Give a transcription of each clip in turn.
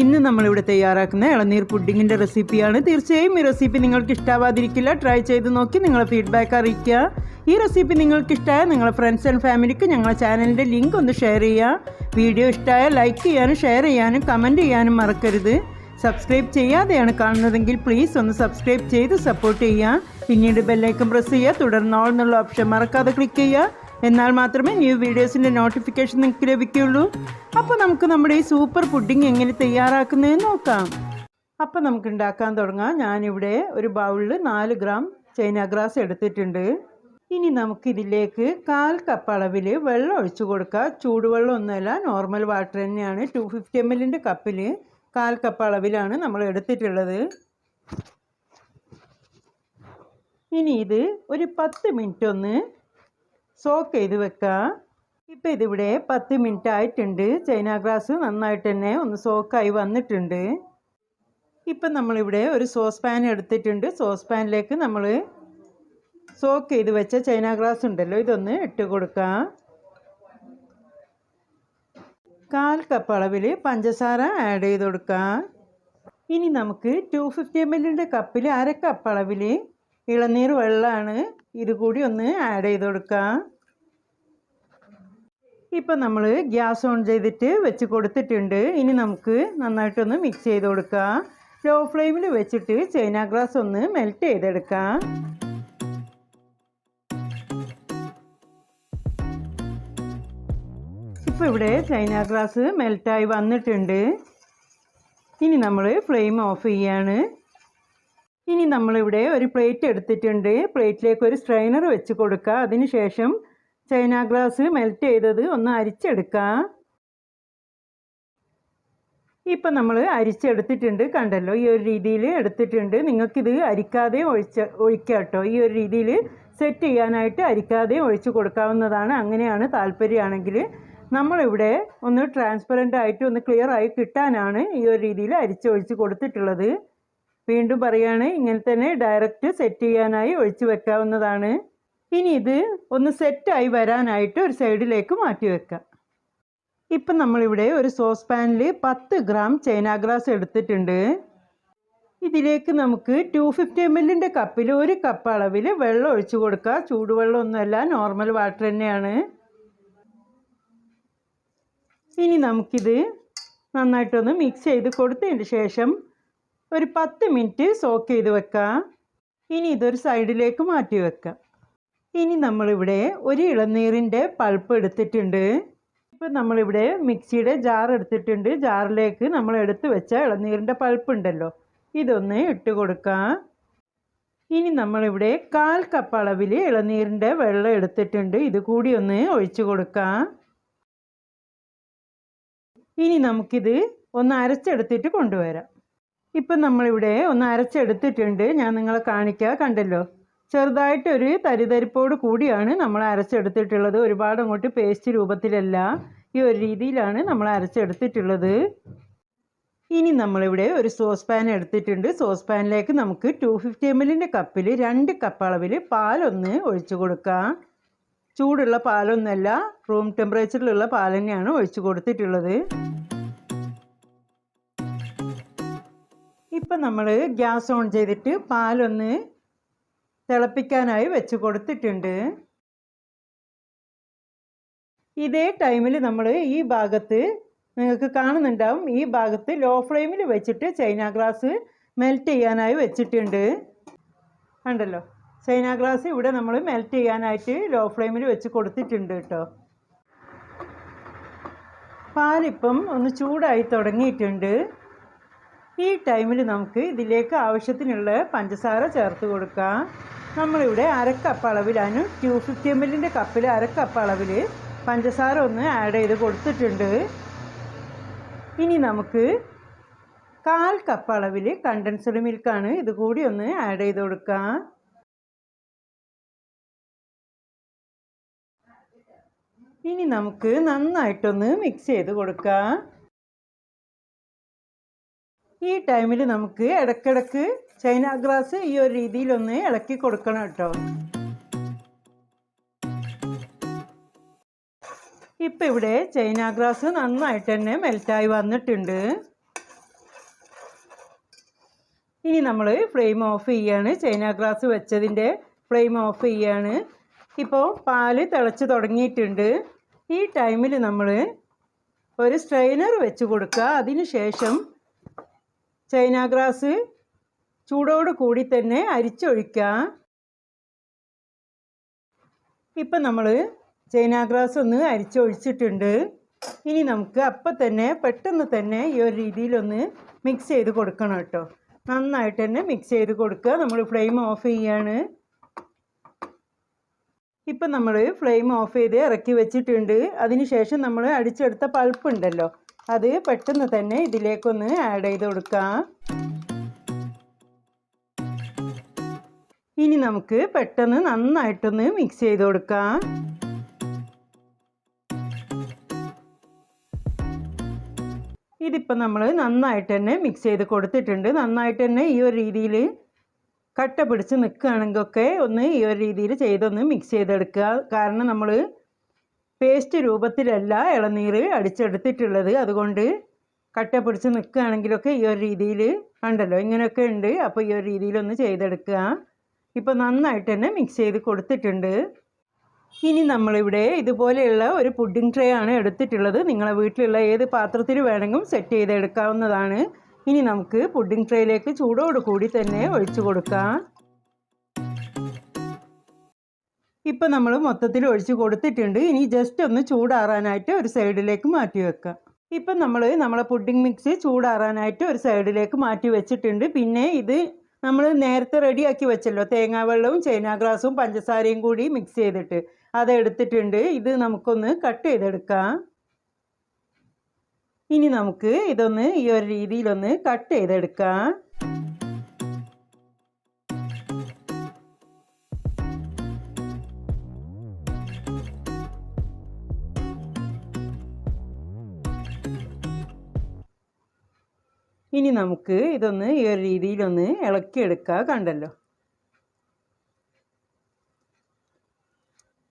ഇന്ന് നമ്മളിവിടെ തയ്യാറാക്കുന്ന ഇളനീർ പുഡിങ്ങിന്റെ റെസിപ്പിയാണ്. തീർച്ചയായും ഈ റെസിപ്പി നിങ്ങൾക്ക് ഇഷ്ടാവാതിരിക്കില്ല ട്രൈ ചെയ്ത് നോക്കി നിങ്ങളെ ഫീഡ്ബാക്ക് അറിയിക്കുക. ഈ റെസിപ്പി നിങ്ങൾക്ക് ഇഷ്ടമായ നിങ്ങളെ ഫ്രണ്ട്സ് ആൻഡ് ഫാമിലിക്ക് ഞങ്ങളെ ചാനലിന്റെ ലിങ്ക് ഒന്ന് ഷെയർ ചെയ്യുക. വീഡിയോ ഇഷ്ടമായ ലൈക്ക് ചെയ്യാനും ഷെയർ ചെയ്യാനും കമന്റ് ചെയ്യാനും മറക്കരുത്. സബ്സ്ക്രൈബ് ചെയ്യാതെയാണ് കാണുന്നതെങ്കിൽ പ്ലീസ് ഒന്ന് സബ്സ്ക്രൈബ് ചെയ്ത് സപ്പോർട്ട് ചെയ്യുക. പിന്നീട് ബെല്ലൈക്കൺ പ്രസ് ചെയ്യുക. തുടർന്ന് ഓൾ എന്നുള്ള ഓപ്ഷൻ മറക്കാതെ ക്ലിക്ക് ചെയ്യുക. എന്നാൽ മാത്രമേ ന്യൂ വീഡിയോസിന്റെ നോട്ടിഫിക്കേഷൻ നിങ്ങൾക്ക് ലഭിക്കുകയുള്ളൂ. അപ്പോൾ നമുക്ക് നമ്മുടെ ഈ സൂപ്പർ പുഡിംഗ് എങ്ങനെ തയ്യാറാക്കുന്നതെന്ന് നോക്കാം. അപ്പോൾ നമുക്ക് ഉണ്ടാക്കാൻ തുടങ്ങാം. ഞാനിവിടെ ഒരു ബൗളിൽ നാല് ഗ്രാം ചൈന ഗ്രാസ് എടുത്തിട്ടുണ്ട്. ഇനി നമുക്കിതിലേക്ക് കാൽ കപ്പ് അളവിൽ വെള്ളം ഒഴിച്ചു കൊടുക്കുക. ചൂടുവെള്ളം ഒന്നുമല്ല നോർമൽ വാട്ടർ തന്നെയാണ്. ടു ഫിഫ്റ്റി എം എല്ലിന്റെ കപ്പിൽ കാൽ കപ്പ് അളവിലാണ് നമ്മൾ എടുത്തിട്ടുള്ളത്. ഇനി ഇത് ഒരു പത്ത് മിനിറ്റ് ഒന്ന് സോക്ക് ചെയ്ത് വെക്കുക ഇപ്പം ഇതിവിടെ പത്ത് മിനിറ്റ് ആയിട്ടുണ്ട്. ചൈന ഗ്രാസ് നന്നായിട്ട് തന്നെ ഒന്ന് സോക്കായി വന്നിട്ടുണ്ട്. ഇപ്പം നമ്മളിവിടെ ഒരു സോസ് പാൻ എടുത്തിട്ടുണ്ട്. സോസ് പാനിലേക്ക് നമ്മൾ സോക്ക് ചെയ്ത് വെച്ച ചൈന ഗ്രാസ് ഉണ്ടല്ലോ ഇതൊന്ന് ഇട്ട് കൊടുക്കാം. കാൽ കപ്പ് അളവിൽ പഞ്ചസാര ആഡ് ചെയ്ത് കൊടുക്കാം. ഇനി നമുക്ക് ടു ഫിഫ്റ്റി എം എല്ലിന്റെ കപ്പിൽ അര കപ്പ് അളവിൽ ഇളനീർ വെള്ളമാണ് ഇത് കൂടി ഒന്ന് ആഡ് ചെയ്ത് കൊടുക്കാം. ഇപ്പം നമ്മൾ ഗ്യാസ് ഓൺ ചെയ്തിട്ട് വെച്ച് കൊടുത്തിട്ടുണ്ട്. ഇനി നമുക്ക് നന്നായിട്ടൊന്ന് മിക്സ് ചെയ്ത് കൊടുക്കാം. ലോ ഫ്ലെയിമിൽ വെച്ചിട്ട് ചൈന ഗ്ലാസ് ഒന്ന് മെൽറ്റ് ചെയ്തെടുക്കാം. ഇപ്പോൾ ഇവിടെ ചൈന ഗ്ലാസ് മെൽറ്റായി വന്നിട്ടുണ്ട്. ഇനി നമ്മൾ ഫ്ലെയിം ഓഫ് ചെയ്യാണ്. ഇനി നമ്മളിവിടെ ഒരു പ്ലേറ്റ് എടുത്തിട്ടുണ്ട്. പ്ലേറ്റിലേക്ക് ഒരു സ്ട്രെയിനർ വെച്ച് കൊടുക്കുക അതിന് ശേഷം ചൈന ഗ്ലാസ് മെൽറ്റ് ചെയ്തത് ഒന്ന് അരിച്ചെടുക്കാം. ഇപ്പം നമ്മൾ അരിച്ചെടുത്തിട്ടുണ്ട് കണ്ടല്ലോ ഈ ഒരു രീതിയിൽ എടുത്തിട്ടുണ്ട്. നിങ്ങൾക്കിത് അരിക്കാതെ ഒഴിച്ച ഒഴിക്കാം കേട്ടോ. ഈ ഒരു രീതിയിൽ സെറ്റ് ചെയ്യാനായിട്ട് അരിക്കാതെ ഒഴിച്ച് കൊടുക്കാവുന്നതാണ്. അങ്ങനെയാണ് താല്പര്യമാണെങ്കിൽ നമ്മളിവിടെ ഒന്ന് ട്രാൻസ്പെറന്റ് ആയിട്ട് ഒന്ന് ക്ലിയർ ആയി കിട്ടാനാണ് ഈ ഒരു രീതിയിൽ അരിച്ചൊഴിച്ച് കൊടുത്തിട്ടുള്ളത്. വീണ്ടും പറയുകയാണ് ഇങ്ങനെ തന്നെ ഡയറക്റ്റ് സെറ്റ് ചെയ്യാനായി ഒഴിച്ച് വെക്കാവുന്നതാണ്. ഇനി ഇത് ഒന്ന് സെറ്റായി വരാനായിട്ട് ഒരു സൈഡിലേക്ക് മാറ്റി വെക്കാം. ഇപ്പം നമ്മളിവിടെ ഒരു സോസ് പാനിൽ പത്ത് ഗ്രാം ചൈന ഗ്രാസ് എടുത്തിട്ടുണ്ട്. ഇതിലേക്ക് നമുക്ക് ടു ഫിഫ്റ്റി എം എല്ലിന്റെ കപ്പിൽ ഒരു കപ്പ് അളവിൽ വെള്ളം ഒഴിച്ചു കൊടുക്കുക. ചൂടുവെള്ളം ഒന്നുമല്ല നോർമൽ വാട്ടർ തന്നെയാണ്. ഇനി നമുക്കിത് നന്നായിട്ടൊന്ന് മിക്സ് ചെയ്ത് കൊടുത്തതിന് ശേഷം ഒരു പത്ത് മിനിറ്റ് സോക്ക് ചെയ്ത് വെക്കാം. ഇനി ഇതൊരു സൈഡിലേക്ക് മാറ്റി വെക്കാം. ഇനി നമ്മളിവിടെ ഒരു ഇളനീരിന്റെ പൾപ്പ് എടുത്തിട്ടുണ്ട്. ഇപ്പം നമ്മളിവിടെ മിക്സിയുടെ ജാർ എടുത്തിട്ടുണ്ട്. ജാറിലേക്ക് നമ്മൾ എടുത്ത് വെച്ച ഇളനീരിന്റെ പൾപ്പ് ഉണ്ടല്ലോ. ഇതൊന്ന് ഇട്ട് കൊടുക്കാം. ഇനി നമ്മളിവിടെ കാൽ കപ്പ് അളവിൽ ഇളനീരിന്റെ വെള്ളം എടുത്തിട്ടുണ്ട്. ഇത് കൂടി ഒന്ന് ഒഴിച്ചു കൊടുക്കാം. ഇനി നമുക്കിത് ഒന്ന് അരച്ചെടുത്തിട്ട് കൊണ്ടുവരാം. ഇപ്പം നമ്മളിവിടെ ഒന്ന് അരച്ചെടുത്തിട്ടുണ്ട്. ഞാൻ നിങ്ങളെ കാണിക്കുക കണ്ടല്ലോ. ചെറുതായിട്ടൊരു തരിതരിപ്പോട് കൂടിയാണ് നമ്മൾ അരച്ചെടുത്തിട്ടുള്ളത്. ഒരുപാട് അങ്ങോട്ട് പേസ്റ്റ് രൂപത്തിലല്ല ഈ ഒരു രീതിയിലാണ് നമ്മൾ അരച്ചെടുത്തിട്ടുള്ളത്. ഇനി നമ്മളിവിടെ ഒരു സോസ് പാൻ എടുത്തിട്ടുണ്ട്. സോസ് പാനിലേക്ക് നമുക്ക് ടു ഫിഫ്റ്റി എം എല്ലിന്റെ കപ്പിൽ രണ്ട് കപ്പ് അളവിൽ പാലൊന്ന് ഒഴിച്ചു കൊടുക്കാം. ചൂടുള്ള പാലൊന്നുമല്ല റൂം ടെമ്പറേച്ചറിലുള്ള പാൽ തന്നെയാണ് ഒഴിച്ചു കൊടുത്തിട്ടുള്ളത്. ഇപ്പം നമ്മൾ ഗ്യാസ് ഓൺ ചെയ്തിട്ട് പാലൊന്ന് തിളപ്പിക്കാനായി വെച്ച് കൊടുത്തിട്ടുണ്ട്. ഇതേ ടൈമിൽ നമ്മൾ ഈ ഭാഗത്ത് നിങ്ങൾക്ക് കാണുന്നുണ്ടാവും. ഈ ഭാഗത്ത് ലോ ഫ്ലെയിമിൽ വെച്ചിട്ട് ചൈന ഗ്ലാസ് മെൽറ്റ് ചെയ്യാനായി വെച്ചിട്ടുണ്ട്. ഉണ്ടല്ലോ ചൈന ഗ്ലാസ് ഇവിടെ നമ്മൾ മെൽറ്റ് ചെയ്യാനായിട്ട് ലോ ഫ്ലെയിമിൽ വെച്ച് കൊടുത്തിട്ടുണ്ട് കേട്ടോ. പാലിപ്പം ഒന്ന് ചൂടായി തുടങ്ങിയിട്ടുണ്ട്. ഈ ടൈമിൽ നമുക്ക് ഇതിലേക്ക് ആവശ്യത്തിനുള്ള പഞ്ചസാര ചേർത്ത് കൊടുക്കാം. നമ്മളിവിടെ അരക്കപ്പ് അളവിലാണ് ടു ഫിഫ്റ്റി എം എല്ലിന്റെ കപ്പിൽ അരക്കപ്പ് അളവിൽ പഞ്ചസാര ഒന്ന് ആഡ് ചെയ്ത് കൊടുത്തിട്ടുണ്ട്. ഇനി നമുക്ക് കാൽ കപ്പ് അളവിൽ കണ്ടൻസ്ഡ് മിൽക്കാണ് ഇത് കൂടി ഒന്ന് ആഡ് ചെയ്ത് കൊടുക്കാം. ഇനി നമുക്ക് നന്നായിട്ടൊന്ന് മിക്സ് ചെയ്ത് കൊടുക്കാം. ഈ ടൈമിൽ നമുക്ക് ഇടയ്ക്കിടയ്ക്ക് ചൈന ഗ്ലാസ് ഈ ഒരു രീതിയിലൊന്ന് ഇളക്കി കൊടുക്കണം കേട്ടോ. ഇപ്പം ഇവിടെ ചൈന ഗ്രാസ് നന്നായിട്ട് തന്നെ മെൽറ്റായി വന്നിട്ടുണ്ട്. ഇനി നമ്മൾ ഫ്ലെയിം ഓഫ് ചെയ്യാണ് ചൈന ഗ്ലാസ് വെച്ചതിന്റെ ഫ്ലെയിം ഓഫ് ചെയ്യാണ്. ഇപ്പോൾ പാൽ തിളച്ച് തുടങ്ങിയിട്ടുണ്ട്. ഈ ടൈമിൽ നമ്മൾ ഒരു സ്ട്രെയിനർ വെച്ച് കൊടുക്കുക. അതിന് ശേഷം ചൈന ഗ്രാസ് ചൂടോട് കൂടി തന്നെ അരിച്ചൊഴിക്കാം. ഇപ്പം നമ്മൾ ചൈന ഗ്രാസ് ഒന്ന് അരിച്ചൊഴിച്ചിട്ടുണ്ട്. ഇനി നമുക്ക് അപ്പം തന്നെ പെട്ടെന്ന് തന്നെ ഈ ഒരു രീതിയിലൊന്ന് മിക്സ് ചെയ്ത് കൊടുക്കണം കേട്ടോ. നന്നായിട്ട് തന്നെ മിക്സ് ചെയ്ത് കൊടുക്കുക. നമ്മൾ ഫ്ലെയിം ഓഫ് ചെയ്യാണ്. ഇപ്പം നമ്മൾ ഫ്ലെയിം ഓഫ് ചെയ്ത് ഇറക്കി വെച്ചിട്ടുണ്ട്. അതിന് ശേഷം നമ്മൾ അടിച്ചെടുത്ത പൾപ്പ് ഉണ്ടല്ലോ അത് പെട്ടെന്ന് തന്നെ ഇതിലേക്കൊന്ന് ആഡ് ചെയ്ത് കൊടുക്കാം. ഇനി നമുക്ക് പെട്ടെന്ന് നന്നായിട്ടൊന്ന് മിക്സ് ചെയ്ത് കൊടുക്കാം. ഇതിപ്പോൾ നമ്മൾ നന്നായിട്ട് തന്നെ മിക്സ് ചെയ്ത് കൊടുത്തിട്ടുണ്ട്. നന്നായിട്ട് തന്നെ ഈ ഒരു രീതിയിൽ കട്ട പിടിച്ച് നിൽക്കുകയാണെങ്കിലൊക്കെ ഒന്ന് ഈ ഒരു രീതിയിൽ ചെയ്തൊന്ന് മിക്സ് ചെയ്തെടുക്കുക. കാരണം നമ്മൾ പേസ്റ്റ് രൂപത്തിലല്ല ഇളനീർ അടിച്ചെടുത്തിട്ടുള്ളത്. അതുകൊണ്ട് കട്ട പിടിച്ച് നിൽക്കുകയാണെങ്കിലൊക്കെ ഈ ഒരു രീതിയിൽ കണ്ടല്ലോ. ഇങ്ങനെയൊക്കെ ഉണ്ട്. അപ്പോൾ ഈ ഒരു രീതിയിലൊന്ന് ചെയ്തെടുക്കുക. ഇപ്പോൾ നന്നായിട്ട് തന്നെ മിക്സ് ചെയ്ത് കൊടുത്തിട്ടുണ്ട്. ഇനി നമ്മളിവിടെ ഇതുപോലെയുള്ള ഒരു പുഡിംഗ് ട്രേ ആണ് എടുത്തിട്ടുള്ളത്. നിങ്ങളെ വീട്ടിലുള്ള ഏത് പാത്രത്തിൽ വേണമെങ്കിലും സെറ്റ് ചെയ്തെടുക്കാവുന്നതാണ്. ഇനി നമുക്ക് പുഡിംഗ് ട്രേയിലേക്ക് ചൂടോട് കൂടി തന്നെ ഒഴിച്ചു കൊടുക്കാം. ഇപ്പം നമ്മൾ മൊത്തത്തിൽ ഒഴിച്ച് കൊടുത്തിട്ടുണ്ട്. ഇനി ജസ്റ്റ് ഒന്ന് ചൂടാറാനായിട്ട് ഒരു സൈഡിലേക്ക് മാറ്റി വെക്കുക ഇപ്പം നമ്മൾ നമ്മളെ പുഡിംഗ് മിക്സ് ചൂടാറാനായിട്ട് ഒരു സൈഡിലേക്ക് മാറ്റി വെച്ചിട്ടുണ്ട്. പിന്നെ ഇത് നമ്മൾ നേരത്തെ റെഡിയാക്കി വെച്ചല്ലോ. തേങ്ങാവെള്ളവും ചൈനാഗ്രാസും പഞ്ചസാരയും കൂടി മിക്സ് ചെയ്തിട്ട്. അതെടുത്തിട്ടുണ്ട് ഇത് നമുക്കൊന്ന് കട്ട് ചെയ്തെടുക്കാം. ഇനി നമുക്ക് ഇതൊന്ന് ഈ ഒരു രീതിയിലൊന്ന് കട്ട് ചെയ്തെടുക്കാം. ഇനി നമുക്ക് ഇതൊന്ന് ഈ ഒരു രീതിയിലൊന്ന് ഇളക്കിയെടുക്കുക കണ്ടല്ലോ.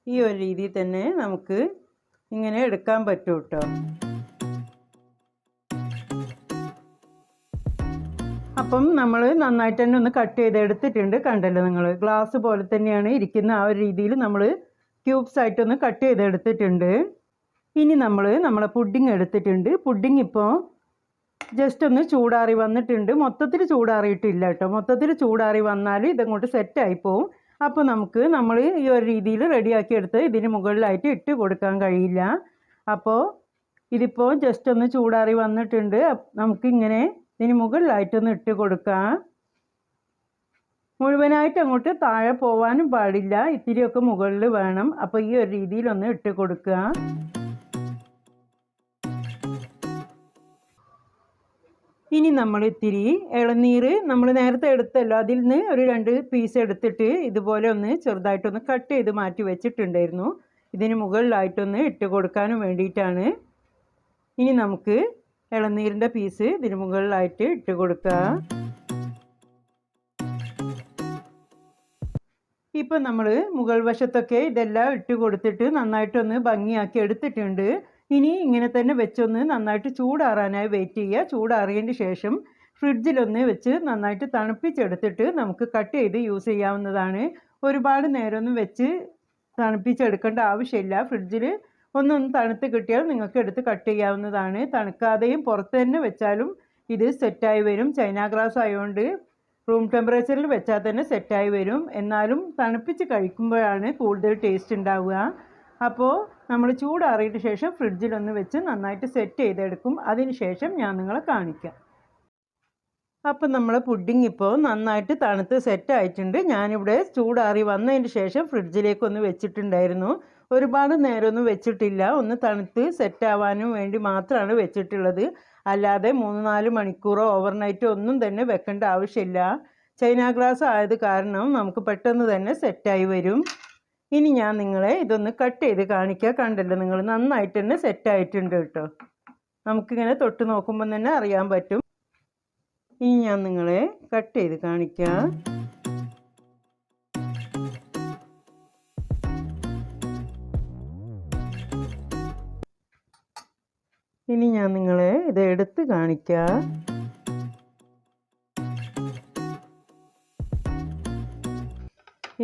ഈ ഒരു രീതിയിൽ തന്നെ നമുക്ക് ഇങ്ങനെ എടുക്കാൻ പറ്റും കേട്ടോ അപ്പം നമ്മൾ നന്നായിട്ട് തന്നെ ഒന്ന് കട്ട് ചെയ്തെടുത്തിട്ടുണ്ട് കണ്ടല്ലോ നിങ്ങൾ ഗ്ലാസ് പോലെ തന്നെയാണ് ഇരിക്കുന്ന ആ ഒരു രീതിയിൽ നമ്മൾ ക്യൂബ്സ് ആയിട്ടൊന്ന് കട്ട് ചെയ്തെടുത്തിട്ടുണ്ട്. ഇനി നമ്മൾ നമ്മളെ പുഡിംഗ് എടുത്തിട്ടുണ്ട്. പുഡിംഗ് ഇപ്പോൾ ജസ്റ്റ് ഒന്ന് ചൂടാറി വന്നിട്ടുണ്ട്. മൊത്തത്തിൽ ചൂടാറിയിട്ടില്ല കേട്ടോ. മൊത്തത്തിൽ ചൂടാറി വന്നാൽ ഇതങ്ങോട്ട് സെറ്റായി പോവും. അപ്പോൾ നമുക്ക് നമ്മൾ ഈ ഒരു രീതിയിൽ റെഡിയാക്കിയെടുത്ത് ഇതിന് മുകളിലായിട്ട് ഇട്ട് കൊടുക്കാൻ കഴിയില്ല. അപ്പോൾ ഇതിപ്പോൾ ജസ്റ്റ് ഒന്ന് ചൂടാറി വന്നിട്ടുണ്ട്. നമുക്കിങ്ങനെ ഇതിന് മുകളിലായിട്ടൊന്ന് ഇട്ട് കൊടുക്കാം. മുഴുവനായിട്ട് അങ്ങോട്ട് താഴെ പോവാനും പാടില്ല. ഇത്തിരിയൊക്കെ മുകളിൽ വേണം. അപ്പോൾ ഈ ഒരു രീതിയിലൊന്ന് ഇട്ട് കൊടുക്കുക. ഇനി നമ്മൾ ഇത്തിരി ഇളനീർ നമ്മൾ നേരത്തെ എടുത്തല്ലോ. അതിൽ നിന്ന് ഒരു രണ്ട് പീസ് എടുത്തിട്ട് ഇതുപോലെ ഒന്ന് ചെറുതായിട്ടൊന്ന് കട്ട് ചെയ്ത് മാറ്റി വെച്ചിട്ടുണ്ടായിരുന്നു. ഇതിന് മുകളിലായിട്ടൊന്ന് ഇട്ട് കൊടുക്കാനും വേണ്ടിയിട്ടാണ്. ഇനി നമുക്ക് ഇളനീരിന്റെ പീസ് ഇതിന് മുകളിലായിട്ട് ഇട്ട് കൊടുക്കുക ഇപ്പം നമ്മൾ മുകൾ വശത്തൊക്കെ ഇതെല്ലാം ഇട്ട് കൊടുത്തിട്ട് നന്നായിട്ടൊന്ന് ഭംഗിയാക്കി എടുത്തിട്ടുണ്ട്. ഇനി ഇങ്ങനെ തന്നെ വെച്ചൊന്ന് നന്നായിട്ട് ചൂടാറാനായി വെയിറ്റ് ചെയ്യുക. ചൂടാറിയതിന് ശേഷം ഫ്രിഡ്ജിലൊന്ന് വെച്ച് നന്നായിട്ട് തണുപ്പിച്ചെടുത്തിട്ട് നമുക്ക് കട്ട് ചെയ്ത് യൂസ് ചെയ്യാവുന്നതാണ്. ഒരുപാട് നേരമൊന്നും വെച്ച് തണുപ്പിച്ചെടുക്കേണ്ട ആവശ്യമില്ല. ഫ്രിഡ്ജിൽ ഒന്നൊന്ന് തണുത്ത് കിട്ടിയാൽ നിങ്ങൾക്ക് എടുത്ത് കട്ട് ചെയ്യാവുന്നതാണ്. തണുക്കാതെയും പുറത്ത് തന്നെ വെച്ചാലും ഇത് സെറ്റായി വരും. ചൈന ഗ്രാസ് ആയതുകൊണ്ട് റൂം ടെമ്പറേച്ചറിൽ വെച്ചാൽ തന്നെ സെറ്റായി വരും. എന്നാലും തണുപ്പിച്ച് കഴിക്കുമ്പോഴാണ് കൂടുതൽ ടേസ്റ്റ് ഉണ്ടാവുക. അപ്പോൾ നമ്മൾ ചൂടാറിയിട്ട് ശേഷം ഫ്രിഡ്ജിലൊന്ന് വെച്ച് നന്നായിട്ട് സെറ്റ് ചെയ്തെടുക്കും. അതിന് ശേഷം ഞാൻ നിങ്ങളെ കാണിക്കാം. അപ്പം നമ്മൾ പുഡിംഗ് ഇപ്പോൾ നന്നായിട്ട് തണുത്ത് സെറ്റ് ആയിട്ടുണ്ട്. ഞാനിവിടെ ചൂടാറി വന്നതിന് ശേഷം ഫ്രിഡ്ജിലേക്കൊന്ന് വെച്ചിട്ടുണ്ടായിരുന്നു. ഒരുപാട് നേരമൊന്നും വെച്ചിട്ടില്ല. ഒന്ന് തണുത്ത് സെറ്റ് ആവാനും വേണ്ടി മാത്രമാണ് വെച്ചിട്ടുള്ളത്. അല്ലാതെ മൂന്ന് നാല് മണിക്കൂറോ ഓവർനൈറ്റോ ഒന്നും തന്നെ വെക്കേണ്ട ആവശ്യമില്ല. ചൈന ഗ്ലാസ് ആയത് കാരണം നമുക്ക് പെട്ടെന്ന് തന്നെ സെറ്റായി വരും. ഇനി ഞാൻ നിങ്ങളെ ഇതൊന്ന് കട്ട് ചെയ്ത് കാണിക്കുക കണ്ടല്ലോ നിങ്ങൾ നന്നായിട്ട് തന്നെ സെറ്റായിട്ടുണ്ട് കേട്ടോ. നമുക്കിങ്ങനെ തൊട്ട് നോക്കുമ്പോൾ തന്നെ അറിയാൻ പറ്റും. ഇനി ഞാൻ നിങ്ങളെ കട്ട് ചെയ്ത് കാണിക്കാം. ഇനി ഞാൻ നിങ്ങളെ ഇത് എടുത്ത് കാണിക്കാം.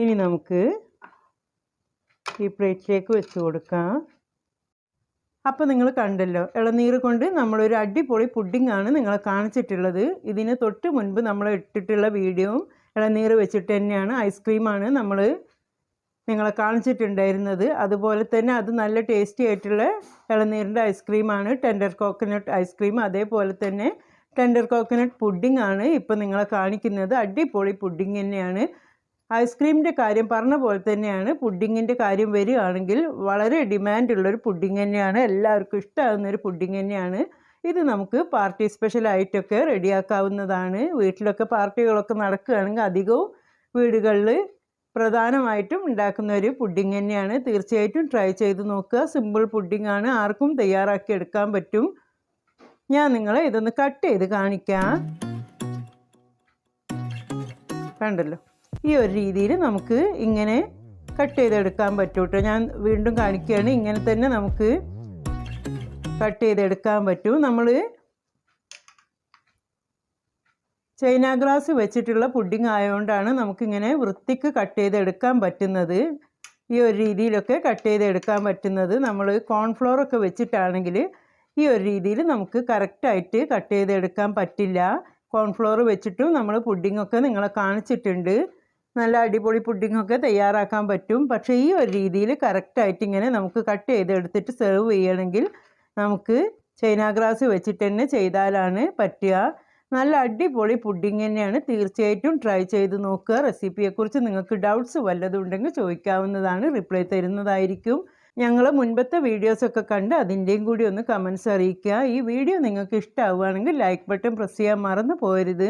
ഇനി നമുക്ക് ഈ പ്ലേറ്റിലേക്ക് വെച്ച് കൊടുക്കാം. അപ്പോൾ നിങ്ങൾ കണ്ടല്ലോ ഇളനീർ കൊണ്ട് നമ്മളൊരു അടിപൊളി പുഡിംഗ് ആണ് നിങ്ങളെ കാണിച്ചിട്ടുള്ളത്. ഇതിന് തൊട്ട് മുൻപ് നമ്മൾ ഇട്ടിട്ടുള്ള വീഡിയോയും ഇളനീർ വെച്ചിട്ട് തന്നെയാണ് ഐസ്ക്രീമാണ് നമ്മൾ നിങ്ങളെ കാണിച്ചിട്ടുണ്ടായിരുന്നത്. അതുപോലെ തന്നെ അത് നല്ല ടേസ്റ്റി ആയിട്ടുള്ള ഇളനീരിന്റെ ഐസ്ക്രീമാണ് ടെൻഡർ കോക്കനട്ട് ഐസ്ക്രീം അതേപോലെ തന്നെ ടെൻഡർ കോക്കനട്ട് പുഡിംഗ് ആണ് ഇപ്പോൾ നിങ്ങളെ കാണിക്കുന്നത്. അടിപൊളി പുഡിംഗ് തന്നെയാണ്. ഐസ്ക്രീമിന്റെ കാര്യം പറഞ്ഞ പോലെ തന്നെയാണ് പുഡിങ്ങിന്റെ കാര്യം വരികയാണെങ്കിൽ വളരെ ഡിമാൻഡുള്ളൊരു പുഡിങ് തന്നെയാണ്. എല്ലാവർക്കും ഇഷ്ടമാകുന്ന ഒരു പുഡിങ് തന്നെയാണ്. ഇത് നമുക്ക് പാർട്ടി സ്പെഷ്യലായിട്ടൊക്കെ റെഡിയാക്കാവുന്നതാണ്. വീട്ടിലൊക്കെ പാർട്ടികളൊക്കെ നടക്കുകയാണെങ്കിൽ അധികവും വീടുകളിൽ പ്രധാനമായിട്ടും ഉണ്ടാക്കുന്ന ഒരു പുഡിങ് തന്നെയാണ്. തീർച്ചയായിട്ടും ട്രൈ ചെയ്ത് നോക്കുക. സിമ്പിൾ പുഡിംഗ് ആണ്. ആർക്കും തയ്യാറാക്കി എടുക്കാൻ പറ്റും. ഞാൻ നിങ്ങളെ ഇതൊന്ന് കട്ട് ചെയ്ത് കാണിക്കാം. കണ്ടല്ലോ. ഈ ഒരു രീതിയിൽ നമുക്ക് ഇങ്ങനെ കട്ട് ചെയ്തെടുക്കാൻ പറ്റും കേട്ടോ ഞാൻ വീണ്ടും കാണിക്കുകയാണ് ഇങ്ങനെ തന്നെ നമുക്ക് കട്ട് ചെയ്തെടുക്കാൻ പറ്റും. നമ്മൾ ചൈന ഗ്ലാസ് വെച്ചിട്ടുള്ള പുഡിംഗ് ആയതുകൊണ്ടാണ് നമുക്കിങ്ങനെ വൃത്തിക്ക് കട്ട് ചെയ്തെടുക്കാൻ പറ്റുന്നത്. ഈ ഒരു രീതിയിലൊക്കെ കട്ട് ചെയ്തെടുക്കാൻ പറ്റുന്നത്. നമ്മൾ കോൺഫ്ലോർ ഒക്കെ വെച്ചിട്ടാണെങ്കിൽ ഈ ഒരു രീതിയിൽ നമുക്ക് കറക്റ്റായിട്ട് കട്ട് ചെയ്തെടുക്കാൻ പറ്റില്ല. കോൺഫ്ലോർ വെച്ചിട്ടും നമ്മൾ പുഡിങ്ങൊക്കെ നിങ്ങളെ കാണിച്ചിട്ടുണ്ട്. നല്ല അടിപൊളി പുഡിങ്ങൊക്കെ തയ്യാറാക്കാൻ പറ്റും. പക്ഷേ ഈ ഒരു രീതിയിൽ കറക്റ്റായിട്ട് ഇങ്ങനെ നമുക്ക് കട്ട് ചെയ്തെടുത്തിട്ട് സെർവ് ചെയ്യണമെങ്കിൽ നമുക്ക് ചൈന ഗ്രാസ് വെച്ചിട്ട് തന്നെ ചെയ്താലാണ് പറ്റുക. നല്ല അടിപൊളി പുഡിങ് തന്നെയാണ്. തീർച്ചയായിട്ടും ട്രൈ ചെയ്ത് നോക്കുക. റെസിപ്പിയെക്കുറിച്ച് നിങ്ങൾക്ക് ഡൗട്ട്സ് വല്ലതും ഉണ്ടെങ്കിൽ ചോദിക്കാവുന്നതാണ്. റിപ്ലൈ തരുന്നതായിരിക്കും. ഞങ്ങൾ മുൻപത്തെ വീഡിയോസൊക്കെ കണ്ട് അതിന്റെയും കൂടി ഒന്ന് കമൻസ് അറിയിക്കുക. ഈ വീഡിയോ നിങ്ങൾക്ക് ഇഷ്ടമാവുകയാണെങ്കിൽ ലൈക്ക് ബട്ടൺ പ്രസ് ചെയ്യാൻ മറന്നു പോരുത്